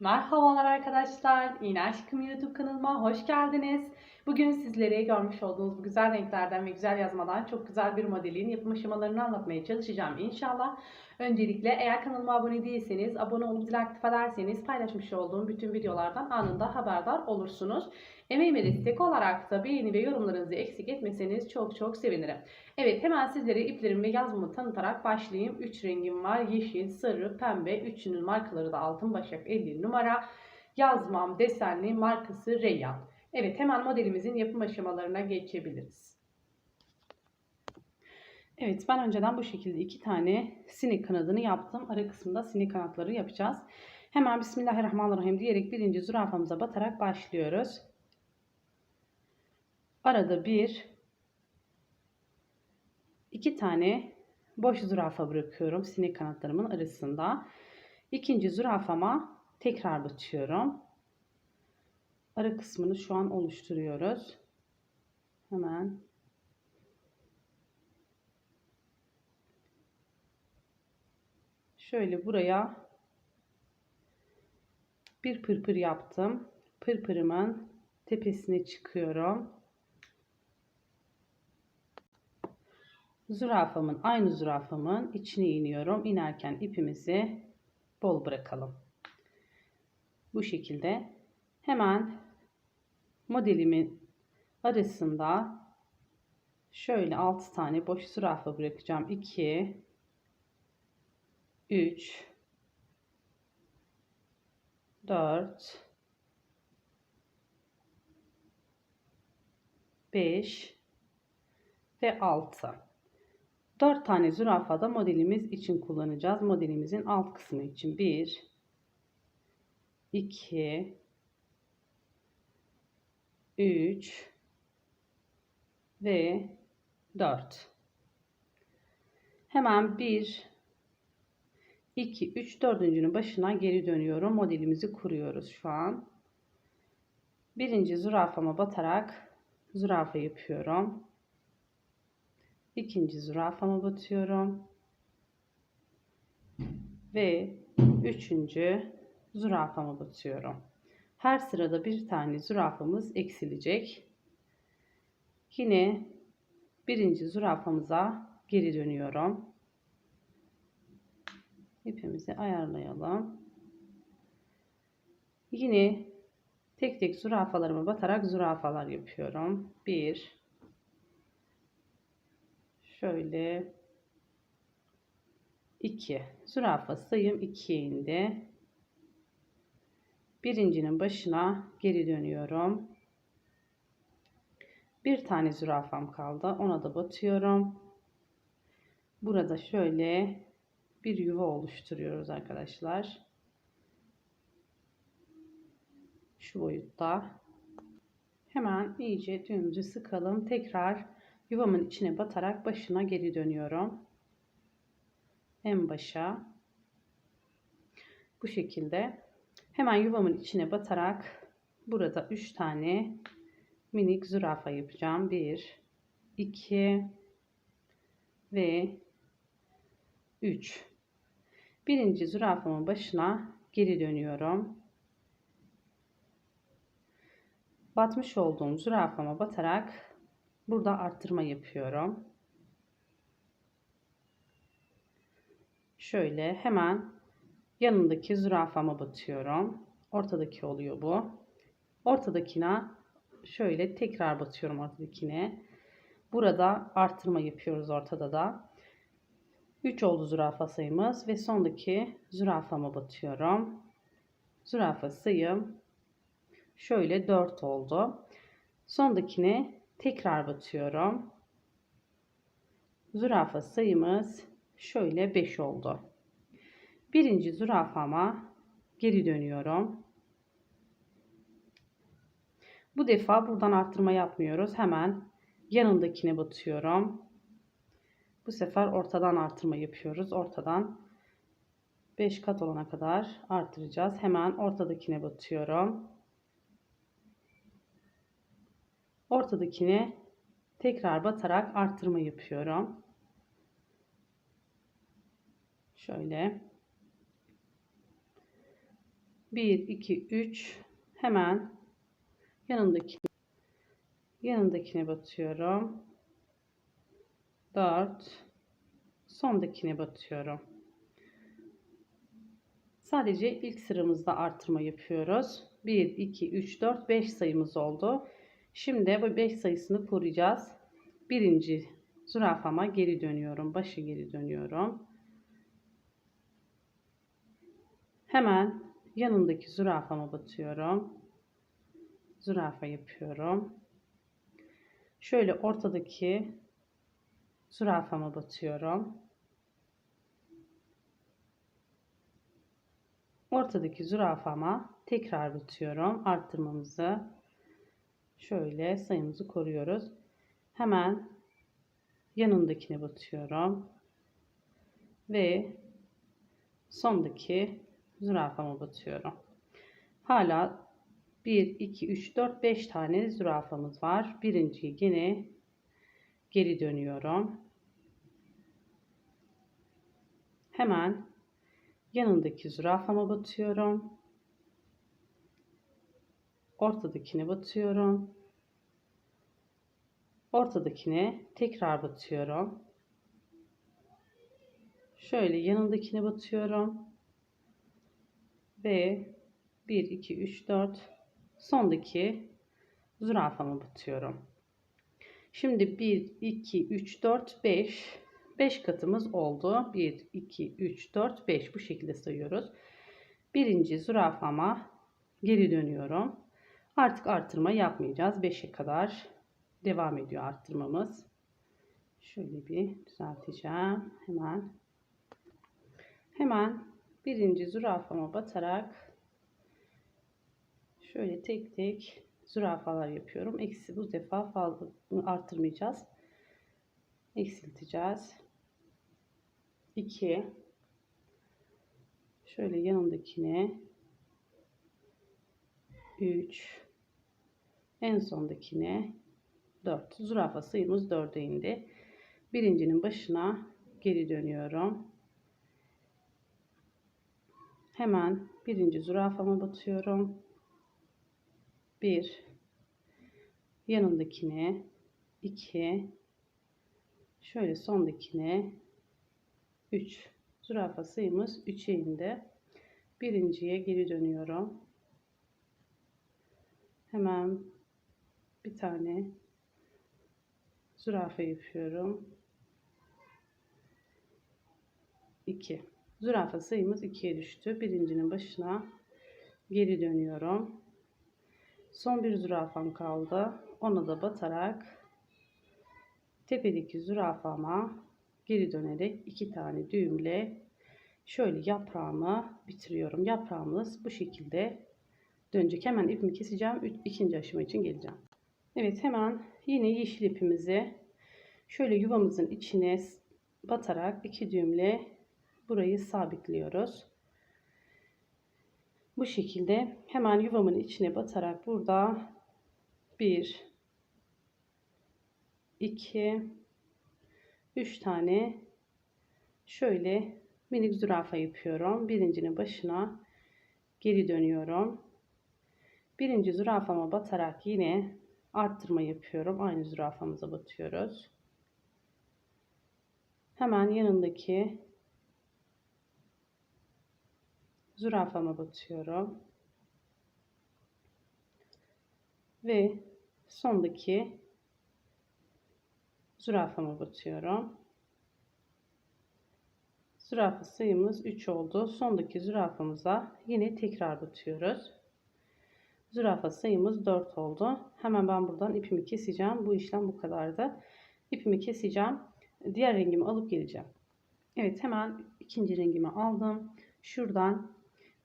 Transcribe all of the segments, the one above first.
Merhabalar arkadaşlar. İğne Aşkım YouTube kanalıma hoş geldiniz. Bugün sizlere görmüş olduğunuz bu güzel renklerden ve güzel yazmadan çok güzel bir modelin yapım aşamalarını anlatmaya çalışacağım inşallah. Öncelikle eğer kanalıma abone değilseniz abone olup zil aktif ederseniz paylaşmış olduğum bütün videolardan anında haberdar olursunuz. Emeğime destek olarak da beğeni ve yorumlarınızı eksik etmeseniz çok çok sevinirim. Evet hemen sizlere iplerimi ve yazmamı tanıtarak başlayayım. 3 rengim var. Yeşil, sarı, pembe. Üçünün markaları da Altın Başak 50 numara. Yazmam desenli markası Reyyan. Evet hemen modelimizin yapım aşamalarına geçebiliriz. Evet ben önceden bu şekilde iki tane sinek kanadını yaptım. Ara kısmında sinek kanatları yapacağız. Hemen Bismillahirrahmanirrahim diyerek birinci zürafamıza batarak başlıyoruz. Arada bir, iki tane boş zürafa bırakıyorum sinek kanatlarımın arasında. İkinci zürafama tekrar batıyorum. Ara kısmını şu an oluşturuyoruz. Hemen şöyle buraya bir pırpır yaptım. Pırpırımın tepesine çıkıyorum. Zürafamın aynı zürafamın içine iniyorum. İnerken ipimizi bol bırakalım. Bu şekilde hemen modelimin arasında şöyle 6 tane boş zürafa bırakacağım. 2 3 4 5 ve 6 4 tane zürafada modelimiz için kullanacağız. Modelimizin alt kısmı için. 1 2 3 ve 4 hemen 1 2 3 dördüncünün başına geri dönüyorum. Modelimizi kuruyoruz şu an. Birinci zürafama batarak zürafa yapıyorum ikinci zürafama batıyorum ve üçüncü zürafama batıyorum her sırada bir tane zürafamız eksilecek. Yine birinci zürafamıza geri dönüyorum. İpimizi ayarlayalım. Yine tek tek zürafalarıma batarak zürafalar yapıyorum. Bir, şöyle iki zürafa sayım ikiye indi. Birincinin başına geri dönüyorum. Bir tane zürafam kaldı. Ona da batıyorum. Burada şöyle bir yuva oluşturuyoruz arkadaşlar. Şu boyutta. Hemen iyice düğümümüzü sıkalım. Tekrar yuvamın içine batarak başına geri dönüyorum. En başa. Bu şekilde Hemen yuvamın içine batarak burada 3 tane minik zürafa yapacağım. 1 2 ve 3. Birinci zürafamın başına geri dönüyorum. Batmış olduğum zürafama batarak burada arttırma yapıyorum. Şöyle hemen yanındaki zürafama batıyorum. Ortadaki oluyor bu. Ortadakine şöyle tekrar batıyorum ortadakine. Burada artırma yapıyoruz ortada da. 3 oldu zürafa sayımız ve sondaki zürafama batıyorum. Zürafa sayım şöyle 4 oldu. Sondakine tekrar batıyorum. Zürafa sayımız şöyle 5 oldu birinci zürafama geri dönüyorum. Bu defa buradan arttırma yapmıyoruz. Hemen yanındakine batıyorum. Bu sefer ortadan artırma yapıyoruz. Ortadan 5 kat olana kadar artıracağız. Hemen ortadakine batıyorum. Ortadakine tekrar batarak arttırma yapıyorum. Şöyle. 1, 2, 3. Hemen yanındaki yanındakine batıyorum. 4. Sondakine batıyorum. Sadece ilk sıramızda artırma yapıyoruz. 1, 2, 3, 4, 5 sayımız oldu. Şimdi bu 5 sayısını koruyacağız. Birinci zürafama geri dönüyorum. Başı geri dönüyorum. Hemen yanındaki zürafama batıyorum. Zürafa yapıyorum. Şöyle ortadaki zürafama batıyorum. Ortadaki zürafama tekrar batıyorum. Arttırmamızı şöyle sayımızı koruyoruz. Hemen yanındakine batıyorum. Ve sondaki zürafama batıyorum. Hala 1, 2, 3, 4, 5 tane zürafamız var. Birinciyi yine geri dönüyorum. Hemen yanındaki zürafama batıyorum. Ortadakine batıyorum. Ortadakine tekrar batıyorum. Şöyle yanındakine batıyorum. Ve 1, 2, 3, 4 sondaki zürafama batıyorum. Şimdi 1, 2, 3, 4, 5 5 katımız oldu. 1, 2, 3, 4, 5 bu şekilde sayıyoruz. Birinci zürafama geri dönüyorum. Artık artırma yapmayacağız. 5'e kadar devam ediyor arttırmamız. Şöyle bir düzelteceğim. Hemen. Hemen birinci zürafama batarak şöyle tek tek zürafalar yapıyorum. Eksi bu defa fazla arttırmayacağız. Eksilteceğiz. 2 şöyle yanındakine 3 en sondakine 4 zürafa sayımız 4'e indi. Birincinin başına geri dönüyorum. Hemen birinci zürafama batıyorum. 1 yanındakine 2 şöyle sondakine 3 zürafa sayımız 3'e indi. Birinciye geri dönüyorum. Hemen bir tane zürafa yapıyorum. 2. Zürafa sayımız 2'ye düştü. Birincinin başına geri dönüyorum. Son bir zürafam kaldı. Ona da batarak tepedeki zürafama geri dönerek iki tane düğümle şöyle yaprağımı bitiriyorum. Yaprağımız bu şekilde dönecek. Hemen ipimi keseceğim. ikinci aşama için geleceğim. Evet hemen yine yeşil ipimizi şöyle yuvamızın içine batarak iki düğümle burayı sabitliyoruz. Bu şekilde hemen yuvamın içine batarak burada 1 2 3 tane şöyle minik zürafa yapıyorum. Birincinin başına geri dönüyorum. Birinci zürafama batarak yine arttırma yapıyorum. Aynı zürafamıza batıyoruz. Hemen yanındaki zürafama batıyorum. Ve sondaki zürafama batıyorum. Zürafa sayımız 3 oldu. Sondaki zürafamıza yine tekrar batıyoruz. Zürafa sayımız 4 oldu. Hemen ben buradan ipimi keseceğim. Bu işlem bu kadardı. İpimi keseceğim. Diğer rengimi alıp geleceğim. Evet hemen ikinci rengimi aldım. Şuradan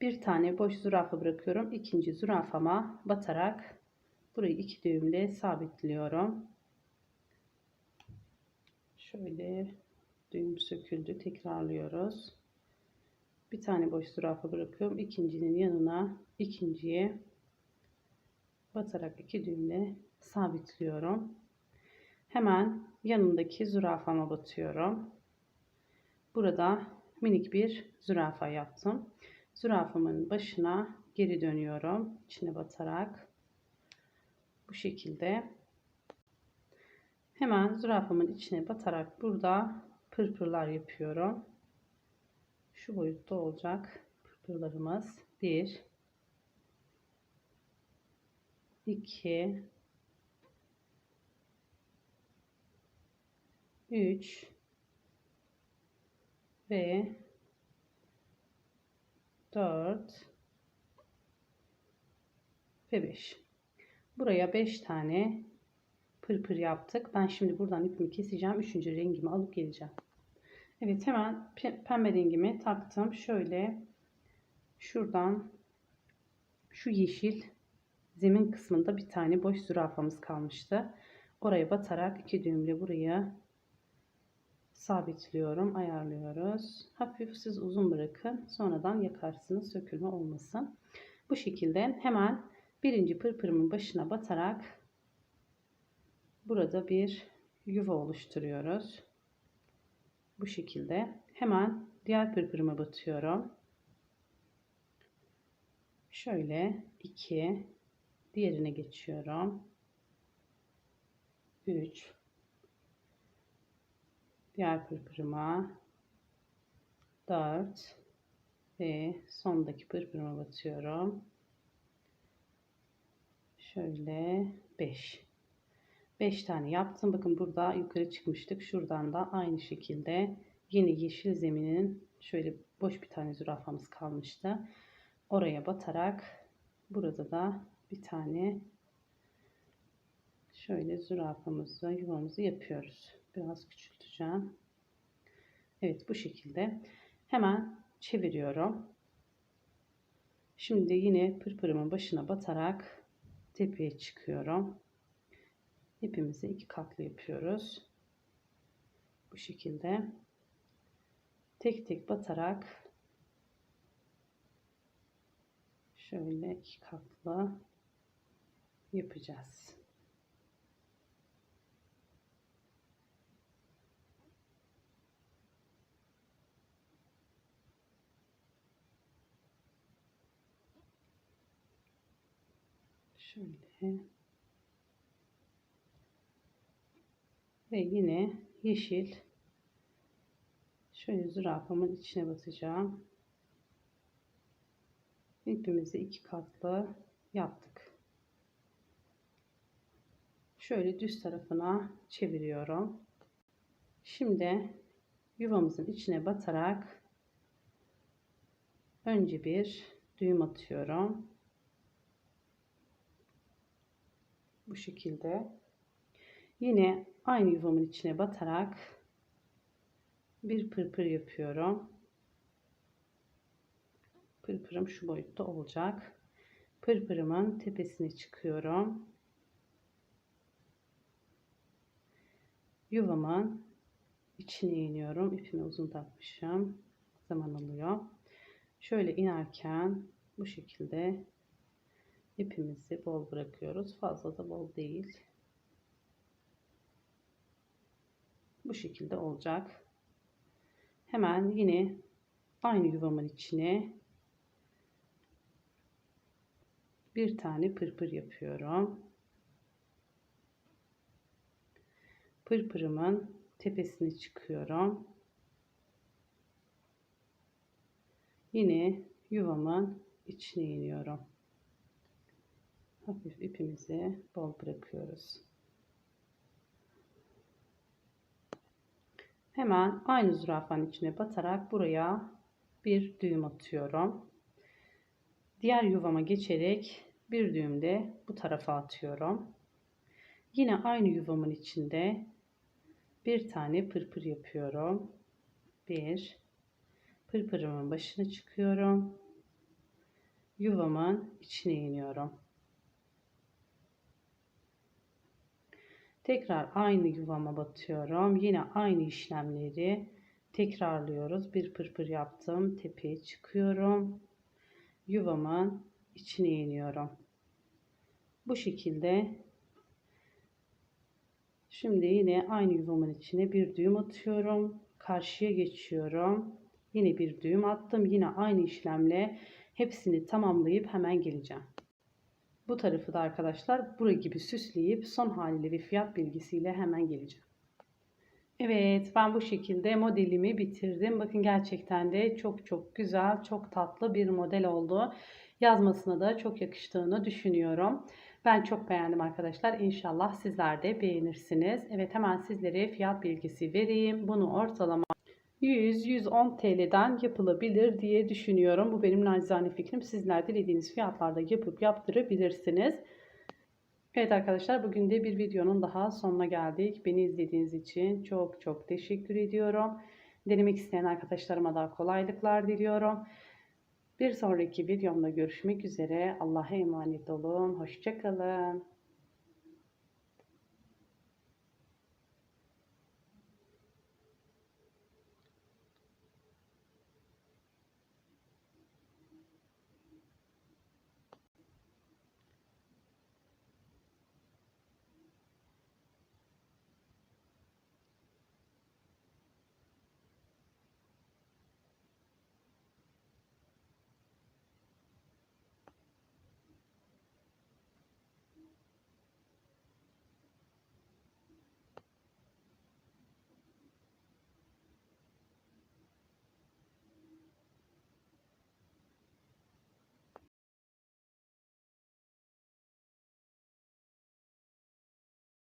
bir tane boş zürafa bırakıyorum. İkinci zürafama batarak burayı iki düğümle sabitliyorum. Şöyle düğüm söküldü. Tekrarlıyoruz. Bir tane boş zürafa bırakıyorum. İkincinin yanına ikinciye batarak iki düğümle sabitliyorum. Hemen yanındaki zürafama batıyorum. Burada minik bir zürafa yaptım. Zürafamın başına geri dönüyorum. içine batarak bu şekilde hemen zürafamın içine batarak burada pırpırlar yapıyorum. Şu boyutta olacak pırpırlarımız. 1 2 3 ve 4 ve 5. Buraya 5 tane pırpır yaptık. Ben şimdi buradan ipimi keseceğim. Üçüncü rengimi alıp geleceğim. Evet hemen pembe rengimi taktım. Şöyle şuradan şu yeşil zemin kısmında bir tane boş zürafamız kalmıştı. Oraya batarak iki düğümle buraya sabitliyorum, ayarlıyoruz. Hafif siz uzun bırakın. Sonradan yakarsınız, sökülme olmasın. Bu şekilde hemen birinci pırpırımın başına batarak burada bir yuva oluşturuyoruz. Bu şekilde. Hemen diğer pırpırıma batıyorum. Şöyle 2 diğerine geçiyorum. 3 diğer pırpırıma 4 ve sondaki pırpırıma batıyorum. Şöyle 5. 5 tane yaptım. Bakın burada yukarı çıkmıştık. Şuradan da aynı şekilde yine yeşil zeminin şöyle boş bir tane zürafamız kalmıştı. Oraya batarak burada da bir tane şöyle zürafamızı yuvamızı yapıyoruz. Biraz küçülteceğim. Evet bu şekilde. Hemen çeviriyorum. Şimdi yine pırpırımın başına batarak tepeye çıkıyorum. İpimizi iki katlı yapıyoruz. Bu şekilde. Tek tek batarak şöyle iki katlı yapacağız. Şöyle. Ve yine yeşil. Şöyle zürafamın içine batacağım. İpimizi iki katlı yaptık. Şöyle düz tarafına çeviriyorum. Şimdi yuvamızın içine batarak önce bir düğüm atıyorum. bu şekilde yine aynı yuvamın içine batarak bir pırpır yapıyorum pırpırım şu boyutta olacak pırpırımın tepesine çıkıyorum yuvamın içine iniyorum ipimi uzun takmışım zaman alıyor şöyle inerken bu şekilde ipimizi bol bırakıyoruz. Fazla da bol değil. Bu şekilde olacak. Hemen yine aynı yuvamın içine bir tane pırpır yapıyorum. Pırpırımın tepesine çıkıyorum. Yine yuvamın içine iniyorum hafif ipimizi bol bırakıyoruz. Hemen aynı zürafanın içine batarak buraya bir düğüm atıyorum. Diğer yuvama geçerek bir düğüm de bu tarafa atıyorum. Yine aynı yuvamın içinde bir tane pırpır yapıyorum. Bir pırpırımın başına çıkıyorum. Yuvamın içine iniyorum. Tekrar aynı yuvama batıyorum. Yine aynı işlemleri tekrarlıyoruz. Bir pırpır yaptım. Tepeye çıkıyorum. Yuvamın içine iniyorum. Bu şekilde şimdi yine aynı yuvamın içine bir düğüm atıyorum. Karşıya geçiyorum. Yine bir düğüm attım. Yine aynı işlemle hepsini tamamlayıp hemen geleceğim. Bu tarafı da arkadaşlar buraya gibi süsleyip son haliyle ve fiyat bilgisiyle hemen geleceğim. Evet ben bu şekilde modelimi bitirdim. Bakın gerçekten de çok çok güzel, çok tatlı bir model oldu. Yazmasına da çok yakıştığını düşünüyorum. Ben çok beğendim arkadaşlar. İnşallah sizler de beğenirsiniz. Evet hemen sizlere fiyat bilgisi vereyim. Bunu ortalama 100-110 TL'den yapılabilir diye düşünüyorum. Bu benim nacizane fikrim. Sizler dilediğiniz fiyatlarda yapıp yaptırabilirsiniz. Evet arkadaşlar bugün de bir videonun daha sonuna geldik. Beni izlediğiniz için çok çok teşekkür ediyorum. Denemek isteyen arkadaşlarıma da kolaylıklar diliyorum. Bir sonraki videomda görüşmek üzere. Allah'a emanet olun. Hoşçakalın.